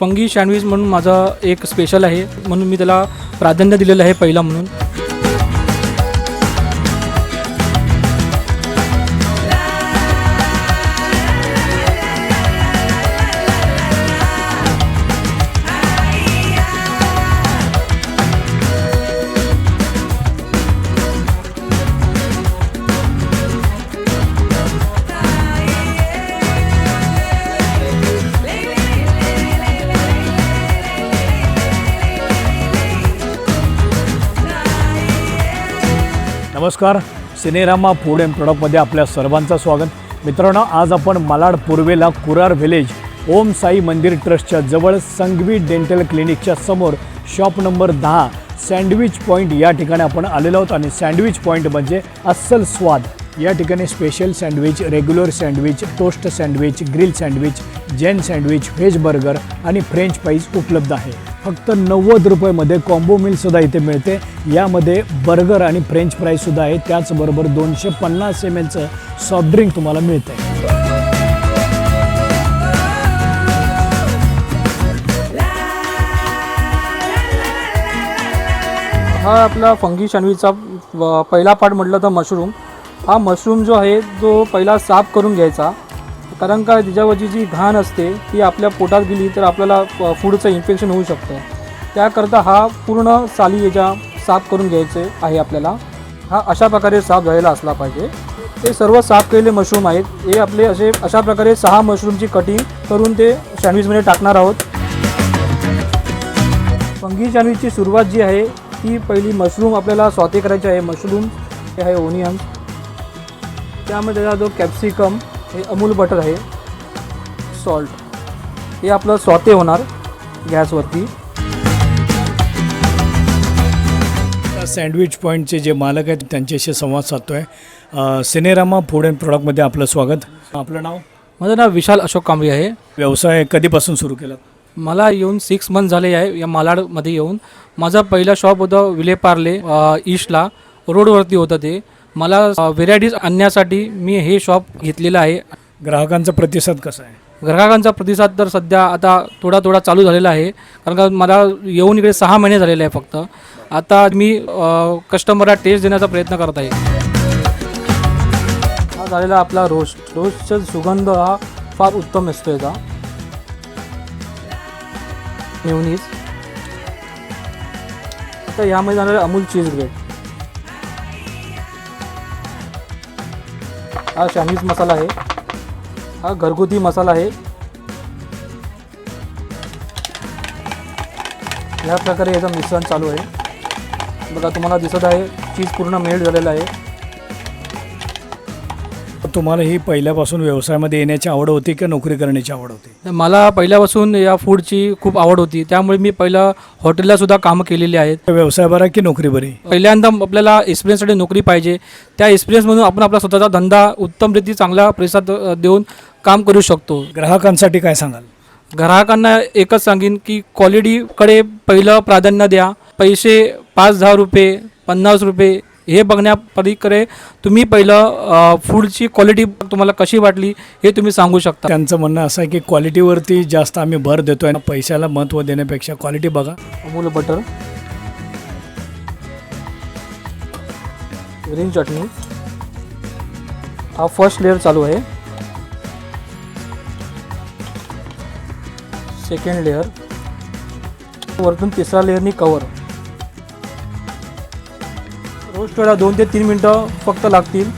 Fungi sandwich म्हणून माझा एक स्पेशल आहे. म्हणून मी त्याला प्राधान्य दिलेलं आहे पहिला म्हणून. नमस्कार. सिनेरामा फूड अँड प्रॉडक्टमध्ये आपल्या सर्वांचं स्वागत. मित्रांनो आज आपण मालाड पूर्वेला कुरार व्हिलेज ओम साई मंदिर ट्रस्टच्या जवळ संघवी डेंटल क्लिनिकच्या समोर शॉप नंबर दहा सँडविच पॉईंट या ठिकाणी आपण आलेलो आहोत. आणि सँडविच पॉईंट म्हणजे अस्सल स्वाद. या ठिकाणी special sandwich regular sandwich toast sandwich grill sandwich Jain sandwich veg burger आणि फ्रेंच फ्राईज उपलब्ध आहे. फक्त नव्वद रुपयामध्ये कॉम्बो मिलसुद्धा इथे मिळते. यामध्ये बर्गर आणि फ्रेंच फ्राईजसुद्धा आहे त्याचबरोबर दोनशे पन्नास एम एलचं सॉफ्ट ड्रिंक तुम्हाला मिळतं हा आपला फंगी शनवीचा पहिला पार्ट म्हटलं तर मशरूम हा मशरूम जो आहे तो पहिला साफ करून घ्यायचा. कारण का तिच्यावरची जी घाण असते ती आपल्या पोटात गेली तर आपल्याला फूडचं इन्फेक्शन होऊ शकतं. त्याकरता हा पूर्ण साली याच्या साफ करून घ्यायचे आहे आपल्याला. हा अशा प्रकारे साफ झालेला असला पाहिजे. ते सर्व साफ केलेले मशरूम आहेत. हे आपले असे अशा प्रकारे सहा मशरूमची कटिंग करून ते सँडविचमध्ये टाकणार आहोत. फंगी सँडविचची सुरुवात जी आहे ती पहिली मशरूम आपल्याला स्वाते करायची आहे. मशरूम हे आहे ओनियन त्यामध्ये त्याचा जो कॅप्सिकम हे अमूल बटर आहे. सॉल्ट हे आपलं स्वते होणार गॅसवरती. सँडविच पॉईंटचे जे मालक आहेत त्यांच्याशी संवाद साधतो आहे सिनेरामा फूड अँड प्रॉडक्टमध्ये आपलं स्वागत. आपलं नाव? माझं नाव विशाल अशोक कांबळे आहे. व्यवसाय कधीपासून सुरू केला? मला येऊन सिक्स मंथ झाले आहे या मालाडमध्ये येऊन. माझा पहिला शॉप होतं विले पार्ले ईस्टला रोडवरती होतं ते. मला व्हेरायटीज आणण्यासाठी मी हे शॉप घेतलेलं आहे. ग्राहकांचा प्रतिसाद कसा आहे? ग्राहकांचा प्रतिसाद तर सध्या आता थोडा थोडा चालू झालेला आहे. कारण का मला येऊन इकडे सहा महिने झालेले आहे फक्त. आता मी कस्टमरला टेस्ट देण्याचा प्रयत्न करत आहे. हा झालेला आपला रोस्ट रोस्टचा सुगंध हा फार उत्तम असतो याचा मेवनीज आता यामध्ये जाणार अमूल चीज ब्रेड हा शामीज मसाला आहे. हा घरगुती मसाला आहे. या प्रकारे याचं मिश्रण चालू आहे. बघा तुम्हाला दिसत आहे चीज पूर्ण मेल्ट झालेलं आहे. तुम्हाला ही पहिल्यापासून व्यवसायामध्ये येण्याची आवड होती की नोकरी करण्याची आवड होती? मला पहिल्यापासून या फूडची खूप आवड होती. त्यामुळे मी पहिलं हॉटेलला सुद्धा कामं केलेली आहेत. व्यवसाय बरा की नोकरी बरी? पहिल्यांदा आपल्याला एक्सपिरियन्ससाठी नोकरी पाहिजे. त्या एक्सपिरियन्समधून आपण आपला स्वतःचा धंदा उत्तम रीती चांगला प्रतिसाद देऊन काम करू शकतो. ग्राहकांसाठी काय सांगाल? ग्राहकांना एकच सांगेन की क्वालिटीकडे पहिलं प्राधान्य द्या. पैसे पाच दहा रुपये पन्नास रुपये हे बघण्यापलीकडे तुम्ही पहिलं फूडची क्वालिटी तुम्हाला कशी वाटली हे तुम्ही सांगू शकता. त्यांचं म्हणणं असं आहे की क्वालिटीवरती जास्त आम्ही भर देतो आहे पैशाला महत्त्व देण्यापेक्षा क्वालिटी बघा. अमूल बटर ग्रीन चटणी. हा फर्स्ट लेअर चालू आहे. सेकंड लेअर वरतून तिसरा लेअरनी कवर रोस्ट व्हायला दोन ते तीन मिनटं फक्त लागतील.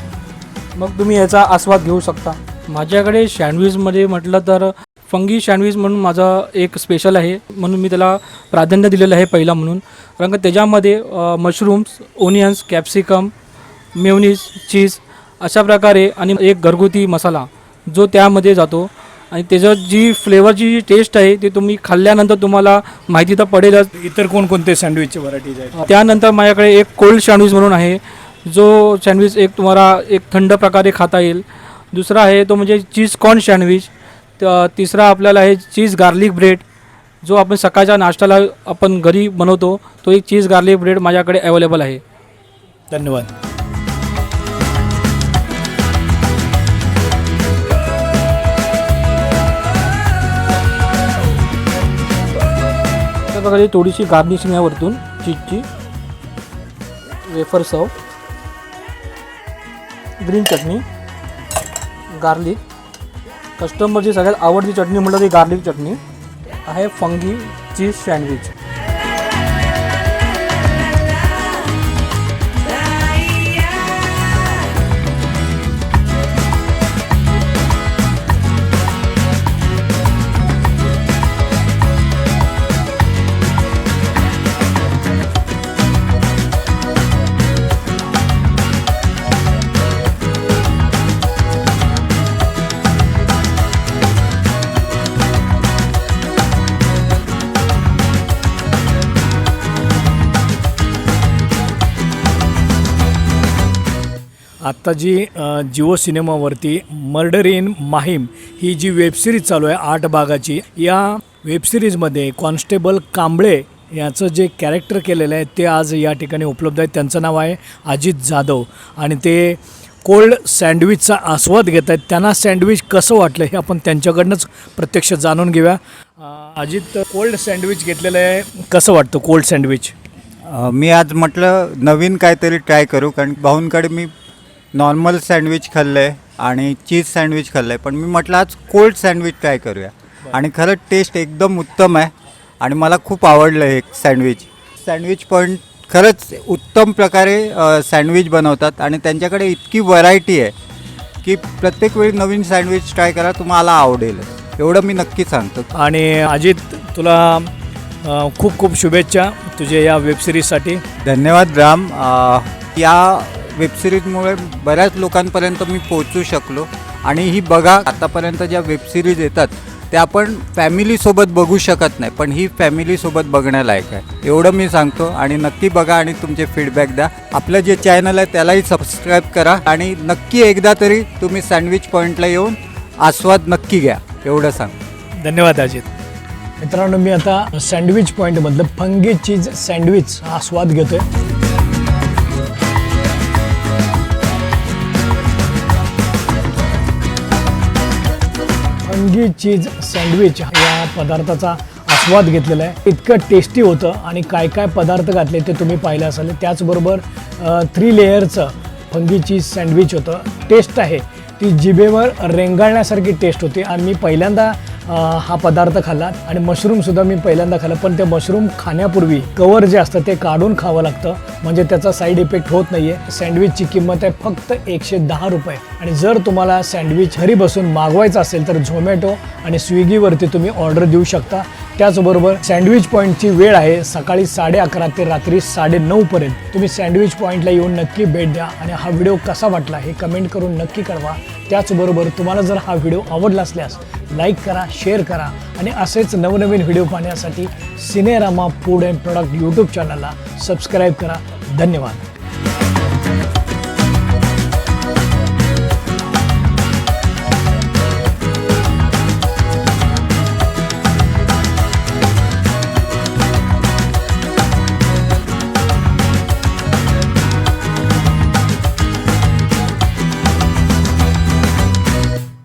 मग तुम्ही याचा आस्वाद घेऊ शकता. माझ्याकडे सँडविचमध्ये म्हटलं तर फंगी सँडविच म्हणून माझा एक स्पेशल आहे. म्हणून मी त्याला प्राधान्य दिलेलं आहे पहिला म्हणून. कारण का त्याच्यामध्ये mushrooms onions capsicum mayonnaise cheese अशा प्रकारे आणि एक घरगुती मसाला जो त्यामध्ये जातो. आणि त्याचं जी फ्लेवरची जी टेस्ट आहे ती तुम्ही खाल्ल्यानंतर तुम्हाला माहिती तर पडेलच. इतर कोणकोणते सँडविचचे व्हरायटीज आहेत? त्यानंतर माझ्याकडे एक कोल्ड सँडविच म्हणून आहे. जो सँडविच एक तुम्हाला एक थंड प्रकारे खाता येईल. दुसरा आहे तो म्हणजे चीज कॉर्न सँडविच तिसरा आपल्याला आहे चीज गार्लिक ब्रेड जो आपण सकाळच्या नाश्त्याला आपण घरी बनवतो तो एक चीज गार्लिक ब्रेड माझ्याकडे अवेलेबल आहे. धन्यवाद. प्रकारे थोडीशी गार्निशिंग आहे वरतून चीजची वेफर सव ग्रीन चटणी गार्लिक कस्टमरची सगळ्यात आवडती चटणी म्हटलं ती गार्लिक चटणी आहे फंगी चीज सँडविच. आत्ता जी जिओ सिनेमावरती मर्डर इन माहीम ही जी वेबसिरीज चालू आहे आठ भागाची या वेबसिरीजमध्ये कॉन्स्टेबल कांबळे याचं जे कॅरेक्टर केलेलं आहे ते आज या ठिकाणी उपलब्ध आहे. त्यांचं नाव आहे अजित जाधव. आणि ते कोल्ड सँडविचचा आस्वाद घेत आहेत. त्यांना सँडविच कसं वाटलं हे आपण त्यांच्याकडनंच प्रत्यक्ष जाणून घेऊया. अजित कोल्ड सँडविच घेतलेलं आहे. कसं वाटतं कोल्ड सँडविच? मी आज म्हटलं नवीन काहीतरी ट्राय करू कारण भाऊंकडे मी नॉर्मल सँडविच खाल्लं आहे आणि चीज सँडविच खाल्लं आहे पण मी म्हटलं आज कोल्ड सँडविच ट्राय करूया. आणि खरंच टेस्ट एकदम उत्तम आहे आणि मला खूप आवडलं हे सँडविच. सँडविच पॉईंट खरंच उत्तम प्रकारे सँडविच बनवतात आणि त्यांच्याकडे इतकी व्हरायटी आहे की प्रत्येक वेळी नवीन सँडविच ट्राय करा तुम्हाला आवडेल. एवढं मी नक्की सांगतो. आणि अजित तुला खूप खूप शुभेच्छा तुझ्या या वेबसिरीजसाठी. धन्यवाद राम. या वेबसिरीजमुळे बऱ्याच लोकांपर्यंत मी पोहोचू शकलो. आणि ही बघा आतापर्यंत ज्या वेबसिरीज येतात त्या आपण फॅमिलीसोबत बघू शकत नाही. पण ही फॅमिलीसोबत बघण्यालायक आहे. एवढं मी सांगतो आणि नक्की बघा आणि तुमचे फीडबॅक द्या. आपलं जे चॅनल आहे त्यालाही सबस्क्राईब करा आणि नक्की एकदा तरी तुम्ही सँडविच पॉईंटला येऊन आस्वाद नक्की घ्या. एवढं सांग धन्यवाद अजित. मित्रांनो मी आता सँडविच पॉईंटमधलं फंगी चीज सँडविच हा स्वाद घेतोय. फंगी चीज सँडविच या पदार्थाचा आस्वाद घेतलेला आहे. इतकं टेस्टी होतं आणि काय काय पदार्थ घातले ते तुम्ही पाहिलं असाल. त्याचबरोबर थ्री लेअरचं फंगी चीज सँडविच होतं. टेस्ट आहे. ती जिभेवर रेंगाळण्यासारखी टेस्ट होती आणि मी पहिल्यांदा हा पदार्थ खाल्ला आणि मशरूमसुद्धा मी पहिल्यांदा खाल्ला. पण ते मशरूम खाण्यापूर्वी कवर जे असतं ते काढून खावं लागतं. म्हणजे त्याचा साईड इफेक्ट होत नाही आहे सँडविचची किंमत आहे फक्त एकशे दहा रुपये. आणि जर तुम्हाला सँडविच घरी बसून मागवायचं असेल तर झोमॅटो आणि स्विगीवरती तुम्ही ऑर्डर देऊ शकता. त्याचबरोबर सँडविच पॉईंटची वेळ आहे सकाळी साडे अकरा ते रात्री साडे नऊपर्यंत तुम्ही सँडविच पॉईंटला येऊन नक्की भेट द्या आणि हा व्हिडिओ कसा वाटला हे कमेंट करून नक्की कळवा. त्याचबरोबर तुम्हाला जर हा व्हिडिओ आवडला असल्यास लाईक करा शेअर करा आणि असेच नवनवीन व्हिडिओ पाहण्यासाठी Cinerama food and product YouTube चॅनलला सबस्क्राईब करा. धन्यवाद.